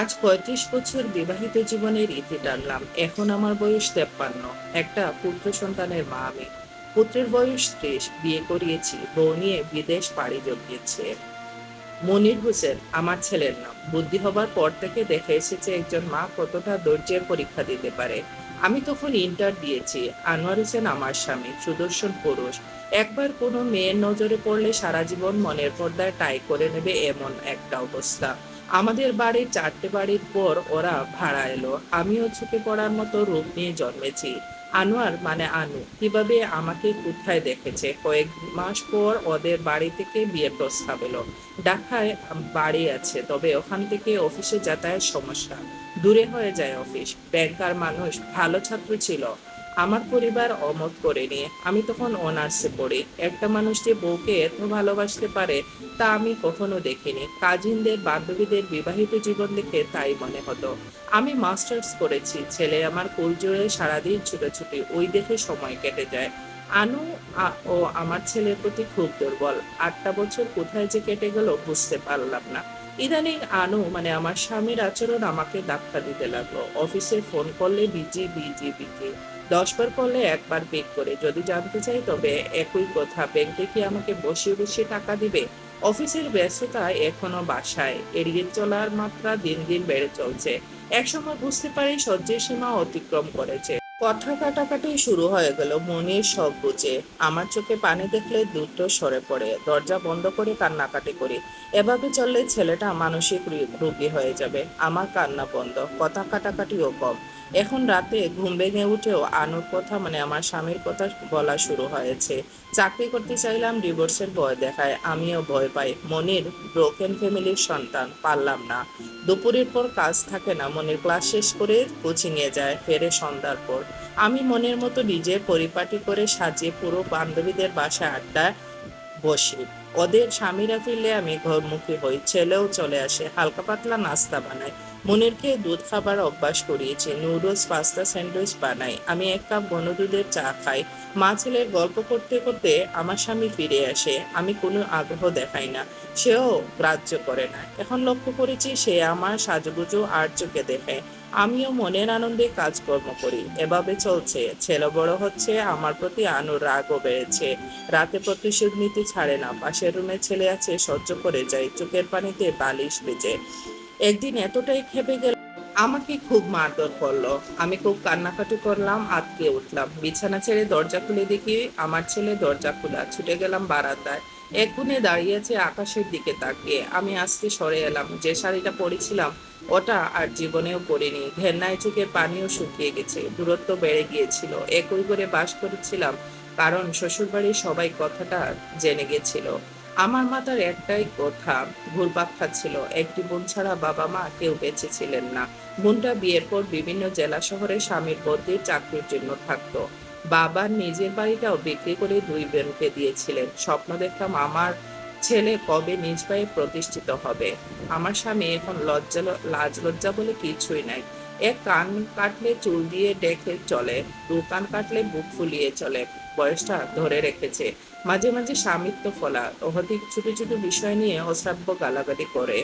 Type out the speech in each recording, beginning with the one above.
আজ পঁয়ত্রিশ বছর বিবাহিত জীবনের ইতি টানলাম। এখন আমার বয়স তেপ্পান্ন। একটা পুত্র সন্তানের মা আমি। পুত্রের বয়স ত্রিশ। বিয়ে করিয়েছি, বউ নিয়ে বিদেশ পাড়ি জমিয়েছে। মনির হোসেন, আমার ছেলের নাম। বুদ্ধি হবার পর থেকে দেখে এসেছে একজন মা কতটা ধৈর্যের পরীক্ষা দিতে পারে। আমি তখন ইন্টার দিয়েছি। আনোয়ার হোসেন আমার স্বামী, সুদর্শন পুরুষ। একবার কোনো মেয়ের নজরে পড়লে সারা জীবন মনের পর্দায় টাই করে নেবে এমন একটা অবস্থা। আমাদের বাড়ির চারটে বাড়ির পর ওরা ভাড়া এলো। আমিও ঝুঁকে পড়ার মতো রূপ নিয়ে জন্মেছি। আনোয়ার মানে আনু, কীভাবে আমাকে কোথায় দেখেছে? কয়েক মাস পর ওদের বাড়ি থেকে বিয়ে প্রস্তাব এলো। ঢাকায় বাড়ি আছে, তবে ওখান থেকে অফিসে যাতায়াত সমস্যা। দূরে হয়ে যায় অফিস। ব্যাংকার মানুষ ভালো ছাত্র ছিল। আমার পরিবার অমত করেনি আমি তখন অনার্সে পড়ি। একটা মানুষ যে বউকে এত ভালোবাসতে পারে, তা আমি কখনো দেখিনি। কাজিনদের, বান্ধবীদের বিবাহিত জীবন দেখে তাই মনে হতো। আমি মাস্টার্স করেছি, ছেলে আমার কোল জুড়ে সারাদিন ছুটোছুটি, ওই দেখে সময় কেটে যায়। আনু ও আমার ছেলের প্রতি খুব দুর্বল। আটটা বছর কোথায় যে কেটে গেল বুঝতে পারলাম না। ইদানিং আনু মানে আমার স্বামীর আচরণ আমাকে ধাক্কা দিতে লাগল। অফিসে ফোন করলে বিজি বিজি বিজি। দশবার করলে একবার বেক করে। যদি জানতে চাই তবে একই কথা ব্যাংকে কি আমাকে বসিয়ে বসিয়ে টাকা দিবে? অফিসের ব্যস্ততা এখনও বাসায়। এড়িয়ে চলার মাত্রা দিন দিন বেড়ে চলছে। একসময় বুঝতে পারি সহ্যের সীমা অতিক্রম করেছে। কথা কাটাকাটি শুরু হয়ে গেল মনির সব বুঝে। আমার চোখে পানি দেখলে দ্রুত সরে পড়ে। দরজা বন্ধ করে কান্নাকাটি করি। এভাবে চললে ছেলেটা মানসিক রোগী হয়ে যাবে। আমার কান্না বন্ধ। কথা কাটাকাটিও কম। এখন রাতে ঘুম ভেঙে উঠেও আনুর কথা মানে আমার স্বামীর কথা বলা শুরু হয়েছে। চাকরি করতে চাইলাম, ডিভোর্সের ভয় দেখায়, আমিও ভয় পাই। মনির ব্রোকেন ফ্যামিলির সন্তান, পারলাম না। দুপুরের পর কাজ থাকে না, মনির ক্লাস শেষ করে কোচিং এ যায়, ফেরে সন্ধ্যার পর। আমি মনের মতো নিজের পরিপাটি করে সাজিয়ে পুরো বান্ধবীদের বাসায় আড্ডায় বসি। ওদের স্বামীরা ফিরলে আমি ঘরমুখী হই, ছেলেও চলে আসে, হালকা পাতলা নাস্তা বানাই মনিরকে দুধ খাবার অভ্যাস করিয়েছি। নুডলস, পাস্তা, স্যান্ডউইচ বানাই। আমি এক কাপ ঘন দুধের চা খাই। মা ছেলের গল্প করতে করতে আমার স্বামী ফিরে আসে। আমি কোনো আগ্রহ দেখাই না। সেও গ্রাহ্য করে না। এখন লক্ষ্য করেছি সে আমার সাজগুজু আর চোখে দেখে। আমিও মনের আনন্দে কাজকর্ম করি। এভাবে চলছে। ছেলে বড় হচ্ছে, আমার প্রতি আনুর রাগও বেড়েছে। রাতে প্রতিশোধ নিতে ছাড়ে না। পাশের রুমে ছেলে আছে, সহ্য করে যায়। চোখের পানিতে বালিশ বেজে একদিন এতটাই খেপে গেল, আমাকে খুব মারধর করল। আমি খুব কান্নাকাটি করলাম আটকে উঠলাম। বিছানা ছেড়ে দরজা খুলে দেখি আমার ছেলে দরজা খোলা। ছুটে গেলাম বারান্দায়। এক কোণে দাঁড়িয়েছে আকাশের দিকে তাকিয়ে। আমি আস্তে সরে এলাম। যে শাড়িটা পরেছিলাম, ওটা আর জীবনেও পরিনি। ঘেন্নায় চোখে পানিও শুকিয়ে গেছে। দূরত্ব বেড়ে গিয়েছিল। একই করে বাস করেছিলাম, কারণ শ্বশুরবাড়ির সবাই কথাটা জেনে গেছিল। আমার মাথার একটাই কথা, ঘুরপাক খাচ্ছিল। একটি বোন ছাড়া বাবা মা কেউ বেঁচে ছিলেন না। বোনটা বিয়ের পর বিভিন্ন জেলা শহরে স্বামীর বদলির চাকরির জন্য থাকতো। বাবা নিজের বাড়িটাও বিক্রি করে দুই বোনকে দিয়েছিলেন। স্বপ্ন দেখতাম আমার ছেলে কবে নিজ পায়ে প্রতিষ্ঠিত হবে। আমার স্বামী এখন লজ্জা লাজ লজ্জা বলে কিছুই নাই। এক কান কাটলে চুল দিয়ে ডেকে চলে, দু কান কাটলে বুক ফুলিয়ে চলে, বয়সটা ধরে রেখেছে। মাঝে মাঝে স্বামিত্ব ফলা, অধিক ছোট ছোট বিষয় নিয়ে অশ্রাব্য গালাগালি করে।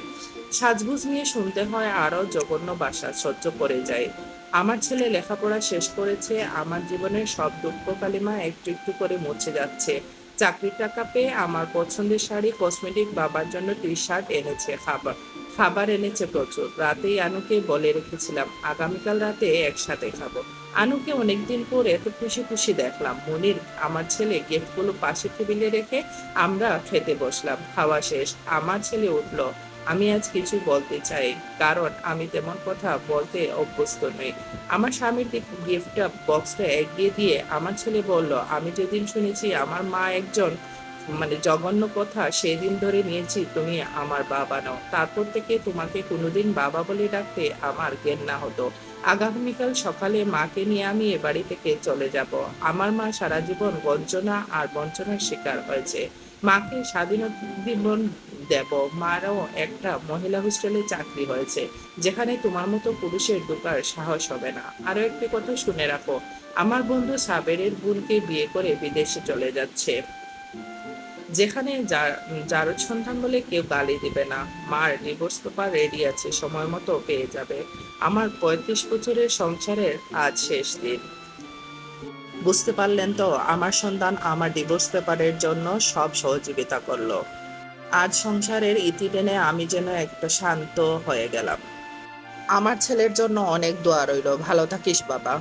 সাজগুজ নিয়ে শুনতে হয় আরও জঘন্য বাসা সহ্য করে যায়। আমার ছেলে লেখাপড়া শেষ করেছে, আমার জীবনের সব দুঃখ কালিমা একটু একটু করে মুছে যাচ্ছে। চাকরির টাকা পেয়ে আমার পছন্দের শাড়ি কসমেটিক বাবার জন্য টি শার্ট এনেছে খাবার খাবার এনেছে প্রচুর। রাতেই আনুকে বলে রেখেছিলাম, আগামীকাল রাতে একসাথে খাব। আনুকে অনেকদিন পর এত খুশি খুশি দেখলাম। মনির, আমার ছেলে গিফটগুলো পাশে টেবিলে রেখে আমরা খেতে বসলাম। খাওয়া শেষ, আমার ছেলে উঠল। আমি আজ কিছু বলতে চাই, কারণ আমি তেমন কথা বলতে অভ্যস্ত নই। আমার স্বামীর গিফটটা বক্সটা এগিয়ে দিয়ে আমার ছেলে বলল, আমি যেদিন শুনেছি আমার মা একজন মানে জঘন্য কথা সেদিন ধরে নিয়েছি, তুমি আমার বাবা নও। তারপর থেকে তোমাকে কোনোদিন বাবা বলে ডাকতে আমার ঘেন্না হতো। আগামীকাল সকালে মাকে নিয়ে আমি এ বাড়ি থেকে চলে যাব। আমার মা সারা জীবন বঞ্চনা আর বঞ্চনার শিকার হয়েছে। মাকে স্বাধীনতা জীবন দেব। মারও একটা মহিলা হোস্টেলে চাকরি হয়েছে, যেখানে তোমার মতো পুরুষের ঢোকার সাহস হবে না। আরও একটি কথা শুনে রাখো, আমার বন্ধু সাবেরের বোনকে বিয়ে করে বিদেশে চলে যাচ্ছে। যেখানে যা- জারদ সন্ধান বলে কেউ গালি দিবে না। মার ডিভোর্স পেপার রেডি আছে, সময় মতো পেয়ে যাবে। আমার পঁয়ত্রিশ বছরের সংসারের আজ শেষ দিন। বুঝতে পারলেন তো, আমার সন্তান আমার ডিভোর্স পেপারের জন্য সব সহযোগিতা করল। আজ সংসারের ইতি টেনে আমি যেন একটা শান্ত হয়ে গেলাম। আমার ছেলের জন্য অনেক দোয়া রইল। ভালো থাকিস বাবা।